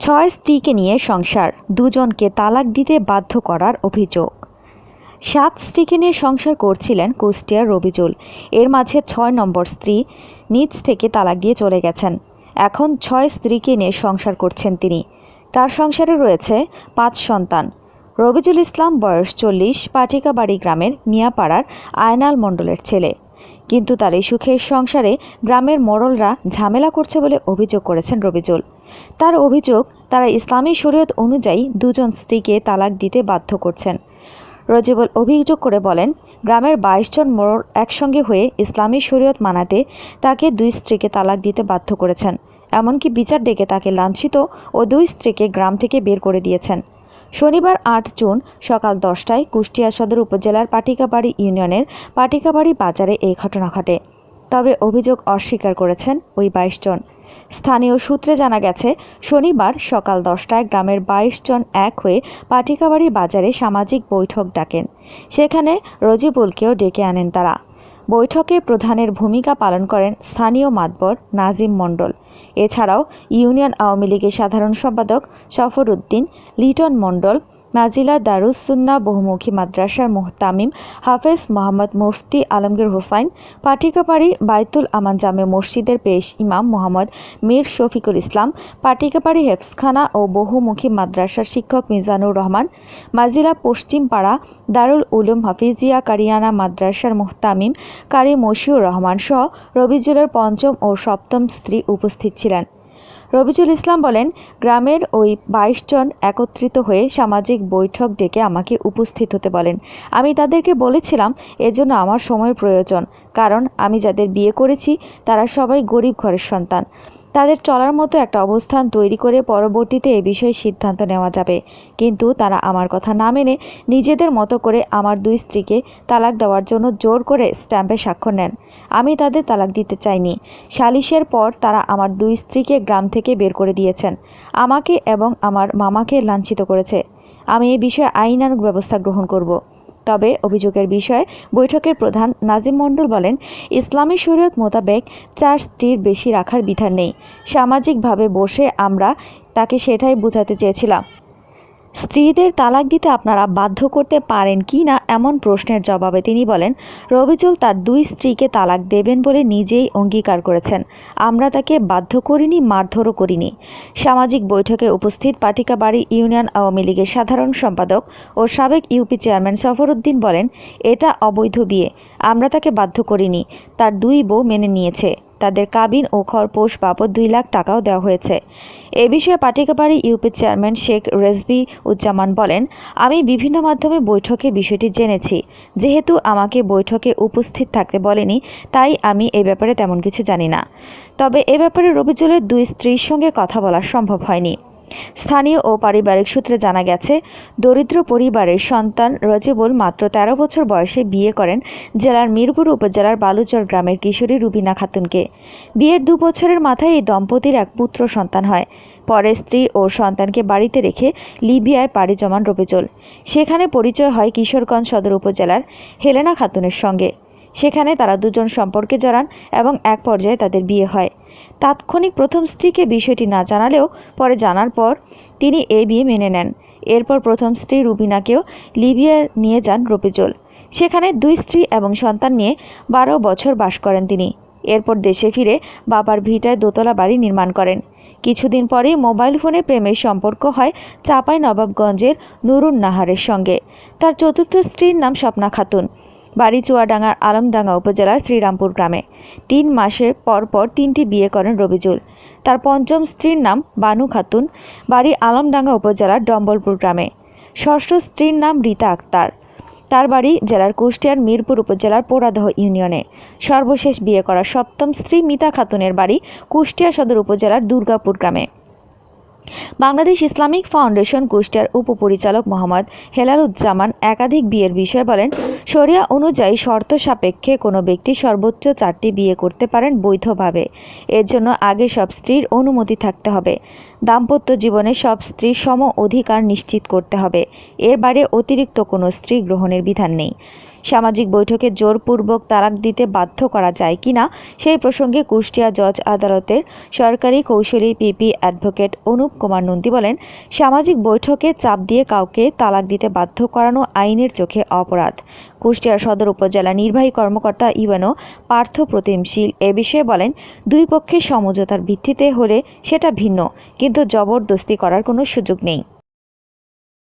ছয় স্ত্রীকে নিয়ে সংসার, দুজনকে তালাক দিতে বাধ্য করার অভিযোগ। সাত স্ত্রীকে নিয়ে সংসার করছিলেন কুষ্টিয়ার রবিজুল। এর মাঝে ছয় নম্বর স্ত্রী নিজ থেকে তালাক দিয়ে চলে গেছেন। এখন ছয় স্ত্রীকে নিয়ে সংসার করছেন তিনি। তার সংসারে রয়েছে পাঁচ সন্তান। রবিজুল ইসলাম বয়স চল্লিশ, পাটিকাবাড়ি গ্রামের মিয়াপাড়ার আয়নাল মণ্ডলের ছেলে। কিন্তু তার এই সুখের সংসারে গ্রামের মোড়লরা ঝামেলা করছে বলে অভিযোগ করেছেন রবিজুল। তার অভিযোগ, তারা ইসলামী শরীয়ত অনুযায়ী দুজন স্ত্রীকে তালাক দিতে বাধ্য করছেন। রজিবুল অভিযোগ করে বলেন, গ্রামের বাইশ জন মোড়ল একসঙ্গে হয়ে ইসলামী শরীয়ত মানাতে তাকে দুই স্ত্রীকে তালাক দিতে বাধ্য করেছেন। এমনকি বিচার ডেকে তাকে লাঞ্ছিত ও দুই স্ত্রীকে গ্রাম থেকে বের করে দিয়েছেন। শনিবার আট জুন সকাল দশটায় কুষ্টিয়া সদর উপজেলার পাটিকাবাড়ি ইউনিয়নের পাটিকাবাড়ি বাজারে এই ঘটনা ঘটে। তবে অভিযোগ অস্বীকার করেছেন ওই বাইশ জন। স্থানীয় সূত্রে জানা গেছে, শনিবার সকাল দশটায় গ্রামের বাইশ জন এক হয়ে পাটিকাবাড়ি বাজারে সামাজিক বৈঠক ডাকেন। সেখানে রজিবুলকেও ডেকে আনেন তারা। বৈঠকে প্রধানের ভূমিকা পালন করেন স্থানীয় মাতবর নাজিম মণ্ডল। এছাড়াও ইউনিয়ন আওয়ামী লীগের সাধারণ সম্পাদক সফর উদ্দিন লিটন মণ্ডল নাজিলা দারুসুন্না বহুমুখী মাদ্রাসার মোহতামিম হাফেজ মোহাম্মদ মুফতি আলমগীর হোসাইন, পাটিকাপাড়ি বাইতুল আমান জামে মসজিদের পেশ ইমাম মোহাম্মদ মীর শফিকুল ইসলাম, পাটিকাপাড়ি হেফসখানা ও বহুমুখী মাদ্রাসার শিক্ষক মিজানুর রহমান, মাজিলা পশ্চিমপাড়া দারুল উলুম হাফিজিয়া কারিয়ানা মাদ্রাসার মোহতামিম কারি মশিউর রহমান সহ রবিজুলের পঞ্চম ও সপ্তম স্ত্রী উপস্থিত ছিলেন। রবিজুল ইসলাম বলেন, গ্রামের ওই বাইশ জন একত্রিত হয়ে সামাজিক বৈঠক ডেকে আমাকে উপস্থিত হতে বলেন। আমি তাদেরকে বলেছিলাম, এজন্য আমার সময় প্রয়োজন, কারণ আমি যাদের বিয়ে করেছি, তারা সবাই গরিব ঘরের সন্তান। তাদের চলার মতো একটা অবস্থান তৈরি করে পরবর্তীতে এ বিষয়ে সিদ্ধান্ত নেওয়া যাবে। কিন্তু তারা আমার কথা না মেনে নিজেদের মতো করে আমার দুই স্ত্রীকে তালাক দেওয়ার জন্য জোর করে স্ট্যাম্পে স্বাক্ষর নেন। আমি তাদের তালাক দিতে চাইনি। সালিশের পর তারা আমার দুই স্ত্রীকে গ্রাম থেকে বের করে দিয়েছেন। আমাকে এবং আমার মামাকে লাঞ্ছিত করেছে। আমি এ বিষয়ে আইনানুগ ব্যবস্থা গ্রহণ করব। তবে অভিযোগের বিষয়ে বৈঠকের প্রধান নাজিম মণ্ডল বলেন, ইসলামী শরীয়ত মোতাবেক চার স্ত্রীর বেশি রাখার বিধান নেই। সামাজিকভাবে বসে আমরা তাকে সেটাই বোঝাতে চেয়েছিলাম। স্ত্রীদের তালাক দিতে আপনারা বাধ্য করতে পারেন কি না এমন প্রশ্নের জবাবে তিনি বলেন রবিজুল তার দুই স্ত্রীকে তালাক দেবেন বলে নিজেই অঙ্গীকার করেছেন। আমরা তাকে বাধ্য করিনি, মারধরও করিনি। সামাজিক বৈঠকে উপস্থিত পাটিকাবাড়ি ইউনিয়ন আওয়ামী লীগের সাধারণ সম্পাদক ও সাবেক ইউপি চেয়ারম্যান সফরউদ্দিন বলেন, এটা অবৈধ বিয়ে। আমরা তাকে বাধ্য করিনি। তার দুই বউ মেনে নিয়েছে। তাদের কাবিন ও খরপোষ বাবদ দুই লাখ টাকাও দেওয়া হয়েছে। এ বিষয়ে পাটিকাপাড়ি ইউপি চেয়ারম্যান শেখ রেজবি উজ্জামান বলেন, আমি বিভিন্ন মাধ্যমে বৈঠকে বিষয়টি জেনেছি। যেহেতু আমাকে বৈঠকে উপস্থিত থাকতে বলেনি, তাই আমি এ ব্যাপারে তেমন কিছু জানি না। তবে এ ব্যাপারে রবিজুলের দুই স্ত্রীর সঙ্গে কথা বলা সম্ভব হয়নি। স্থানীয় ও পারিবারিক সূত্রে জানা গেছে, দরিদ্র পরিবারের সন্তান রজিবুল মাত্র ১৩ বছর বয়সে বিয়ে করেন জেলার মিরপুর উপজেলার বালুচর গ্রামের কিশোরী রুবিনা খাতুনকে। বিয়ের দু বছরের মাথায় এই দম্পতির এক পুত্র সন্তান হয়। পরে স্ত্রী ও সন্তানকে বাড়িতে রেখে লিবিয়ায় পাড়ি জমান রবিজুল। সেখানে পরিচয় হয় কিশোরগঞ্জ সদর উপজেলার হেলেনা খাতুনের সঙ্গে। সেখানে তারা দুজন সম্পর্কে জড়ান এবং এক পর্যায়ে তাদের বিয়ে হয়। তাৎক্ষণিক প্রথম স্ত্রীকে বিষয়টি না জানালেও পরে জানার পর তিনি এ বিয়ে মেনে নেন। এরপর প্রথম স্ত্রী রুবিনাকেও লিবিয়া নিয়ে যান রবিজুল সেখানে দুই স্ত্রী এবং সন্তান নিয়ে বারো বছর বাস করেন তিনি। এরপর দেশে ফিরে বাবার ভিটায় দোতলা বাড়ি নির্মাণ করেন। কিছুদিন পরেই মোবাইল ফোনে প্রেমের সম্পর্ক হয় চাপাই নবাবগঞ্জের নুরুন নাহারের সঙ্গে। তার চতুর্থ স্ত্রীর নাম স্বপ্না খাতুন। বাড়ি চুয়াডাঙ্গার আলমডাঙ্গা উপজেলার শ্রীরামপুর গ্রামে। তিন মাসে পর পর তিনটি বিয়ে করেন রবিজুল। তার পঞ্চম স্ত্রীর নাম বানু খাতুন। বাড়ি আলমডাঙ্গা উপজেলার ডম্বলপুর গ্রামে। ষষ্ঠ স্ত্রীর নাম রীতা আক্তার। তার বাড়ি জেলার কুষ্টিয়ার মিরপুর উপজেলার পোড়াদহ ইউনিয়নে। সর্বশেষ বিয়ে করা সপ্তম স্ত্রী মিতা খাতুনের বাড়ি কুষ্টিয়া সদর উপজেলার দুর্গাপুর গ্রামে। বাংলাদেশ ইসলামিক ফাউন্ডেশন কুষ্টিয়ার উপপরিচালক মোহাম্মদ হেলালুজ্জামান একাধিক বিয়ের বিষয়ে বলেন, শরিয়া অনুযায়ী শর্ত সাপেক্ষে কোনো ব্যক্তি সর্বোচ্চ চারটি বিয়ে করতে পারেন বৈধভাবে। এর জন্য আগে সব স্ত্রীর অনুমতি থাকতে হবে। দাম্পত্য জীবনে সব স্ত্রীর সম অধিকার নিশ্চিত করতে হবে। এর বাইরে অতিরিক্ত কোনো স্ত্রী গ্রহণের বিধান নেই। সামাজিক বৈঠকে জোরপূর্বক তালাক দিতে বাধ্য করা যায় কিনা সেই প্রসঙ্গে কুষ্টিয়া জজ আদালতের সরকারি কৌশলী পিপি অ্যাডভোকেট অনুপ কুমার নন্দী বলেন, সামাজিক বৈঠকে চাপ দিয়ে কাউকে তালাক দিতে বাধ্য করানো আইনের চোখে অপরাধ। কুষ্টিয়া সদর উপজেলা নির্বাহী কর্মকর্তা ইউএনও পার্থ প্রতিমশীল এ বিষয়ে বলেন, দুই পক্ষের সমঝোতার ভিত্তিতে হলে সেটা ভিন্ন, কিন্তু জবরদস্তি করার কোনো সুযোগ নেই।